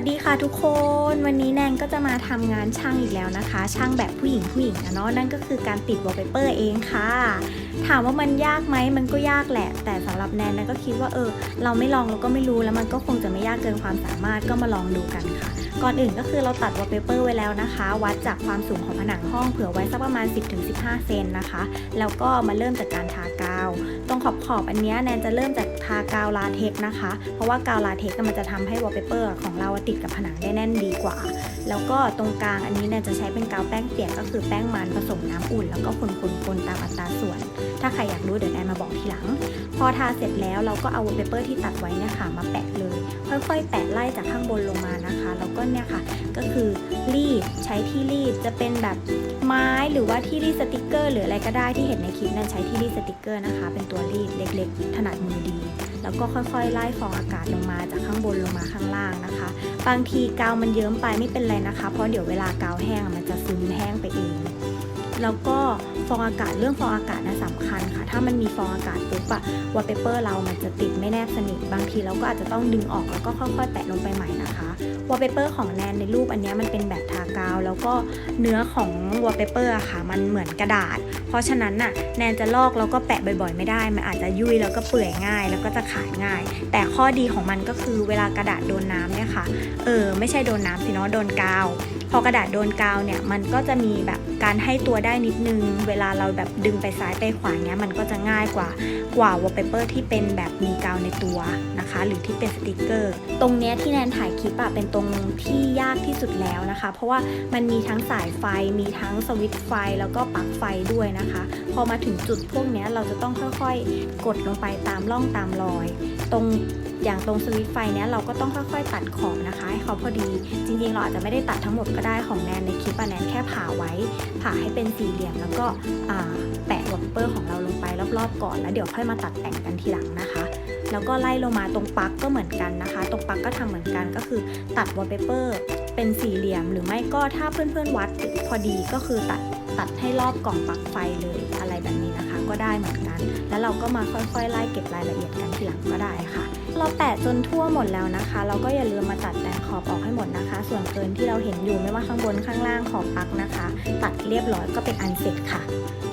สวัสดีค่ะทุกคนวันนี้แนนก็จะมาทำงานช่างอีกแล้วนะคะ ช่างแบบผู้หญิงผู้หญิงนะเนาะนั่นก็คือการติดวอลเปเปอร์เองค่ะ ถามว่ามันยากไหมมันก็ยากแหละ แต่สำหรับแนนแนนก็คิดว่าเออ เราไม่ลองเราก็ไม่รู้แล้วมันก็คงจะไม่ยากเกินความสามารถก็มาลองดูกันค่ะ ก่อนอื่นก็คือเราตัดวอลเปเปอร์ไว้แล้วนะคะ วัดจากความสูงของผนังห้องเผื่อไว้สักประมาณ 10-15 เซนนะคะ แล้วก็มาเริ่มจากการทากาว ตรงขอบขอบๆอันนี้แนนจะเริ่มจากทากาวลาเทกนะคะ เพราะว่ากาวลาเทกมันจะทำให้วอลเปเปอร์ของเราติดกับผนังได้แน่นดีกว่า แล้วก็ตรงกลางอันนี้เนี่ยจะใช้เป็นกาวแป้งเปียกก็คือแป้งมันผสมน้ำอุ่น แล้วก็คนๆๆตามอัตราส่วน ถ้าใครอยากรู้เดี๋ยวแอนมาบอกทีหลัง พอทาเสร็จแล้วเราก็เอาวอลเปเปอร์ที่ตัดไว้เนี่ยค่ะมาแปะเลย ค่อยๆ แปะไล่จากข้างบนลงมานะคะ แล้วก็เนี่ยค่ะ ก็คือรีดใช้ที่รีดจะเป็นแบบไม้หรือว่าที่รีดสติกเกอร์ หรืออะไรก็ได้ที่เห็นในคลิปนั้นใช้ที่รีดสติกเกอร์นะคะ เป็นตัวรีดเล็กๆ ถนัดมือดี แล้วก็ค่อยๆ ไล่ฟองอากาศลงมาจากข้างบนลงมาข้างล่างนะคะ บางทีกาวมันเยิ้มไปไม่เป็นไรนะคะ เพราะเดี๋ยวเวลากาวแห้งมันจะซึมแห้งไปเอง แล้วก็ฟองอากาศเรื่องฟองอากาศนะสำคัญค่ะ ถ้ามันมีฟองอากาศปุ๊บอะวอลเปเปอร์เรามันจะติดไม่แนบสนิทบางทีเราก็อาจจะต้องดึงออกแล้วก็ค่อยๆ แปะลงไปใหม่นะคะวอลเปเปอร์ของแนนในรูปอันนี้มันเป็นแบบทากาว แล้วก็เนื้อของวอลเปเปอร์อะค่ะ มันเหมือนกระดาษ เพราะฉะนั้นน่ะแนนจะลอกแล้วก็แปะบ่อยๆ ไม่ได้ มันอาจจะยุ่ยแล้วก็เปื่อยง่าย แล้วก็จะขาดง่าย แต่ข้อดีของมันก็คือเวลากระดาษโดนน้ำเนี่ยค่ะเออไม่ใช่โดนน้ำสิเนาะโดนกาว พอกระดาษโดนกาวเนี่ยมันก็จะมีแบบการให้ตัวได้นิดนึง เวลาเราแบบดึงไปซ้ายไปขวาเนี้ยมันก็จะง่ายกว่ากว่าวอลเปเปอร์ที่เป็นแบบมีกาวในตัวนะคะ หรือที่เป็นสติกเกอร์ ตรงเนี้ยที่แนนถ่ายคลิปอะเป็นตรงที่ยากที่สุดแล้วนะคะ เพราะว่ามันมีทั้งสายไฟมีทั้งสวิตช์ไฟแล้วก็ปลั๊กไฟด้วยนะคะ พอมาถึงจุดพวกเนี้ยเราจะต้องค่อยๆ กดลงไปตามร่องตามรอย ตรง อย่างตรงสวิตไฟเนี้ยเราก็ต้องค่อยๆตัดขอบนะคะให้เขาพอดี จริงๆเราอาจจะไม่ได้ตัดทั้งหมดก็ได้ของแนนในคลิปอะแนนแค่ผ่าไว้ ผ่าให้เป็นสี่เหลี่ยม แล้วก็แปะวอลเปเปอร์ของเราลงไปรอบๆก่อนแล้วเดี๋ยวค่อยมาตัดแต่งกันทีหลังนะคะ แล้วก็ไล่ลงมาตรงปลั๊กก็เหมือนกันนะคะ ตรงปลั๊กก็ทำเหมือนกันก็คือตัดวอลเปเปอร์เป็นสี่เหลี่ยม หรือไม่ก็ถ้าเพื่อนๆวัดพอดีก็คือตัดตัดให้รอบกล่องปลั๊กไฟเลยอะไรแบบนี้นะคะ ก็ได้เหมือนกัน แล้วเราก็มาค่อยๆไล่เก็บรายละเอียดกันทีหลังก็ได้ค่ะ เราแปะจนทั่วหมดแล้วนะคะ เราก็อย่าลืมมาตัดแต่งขอบออกให้หมดนะคะ ส่วนเกินที่เราเห็นอยู่ไม่ว่าข้างบนข้างล่างขอบปักนะคะ ตัดเรียบร้อยก็เป็นอันเสร็จค่ะ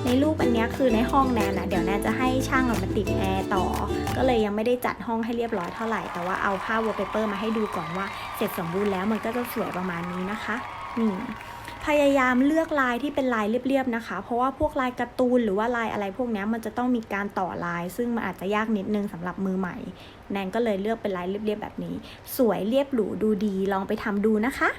ในรูปอันนี้คือในห้องแนนนะเดี๋ยวแนนจะให้ช่างเอามาติดแอร์ต่อ ก็เลยยังไม่ได้จัดห้องให้เรียบร้อยเท่าไหร่ แต่ว่าเอาภาพวอลเปเปอร์มาให้ดูก่อนว่าเสร็จสมบูรณ์แล้วมันก็จะสวยประมาณนี้นะคะนี่ พยายามเลือกลายที่เป็นลายเรียบๆนะคะ เพราะว่าพวกลายการ์ตูนหรือว่าลายอะไรพวกนี้มันจะต้องมีการต่อลาย ซึ่งมันอาจจะยากนิดนึงสำหรับมือใหม่ แนนก็เลยเลือกเป็นลายเรียบๆแบบนี้ สวยเรียบหรูดูดีลองไปทำดูนะคะ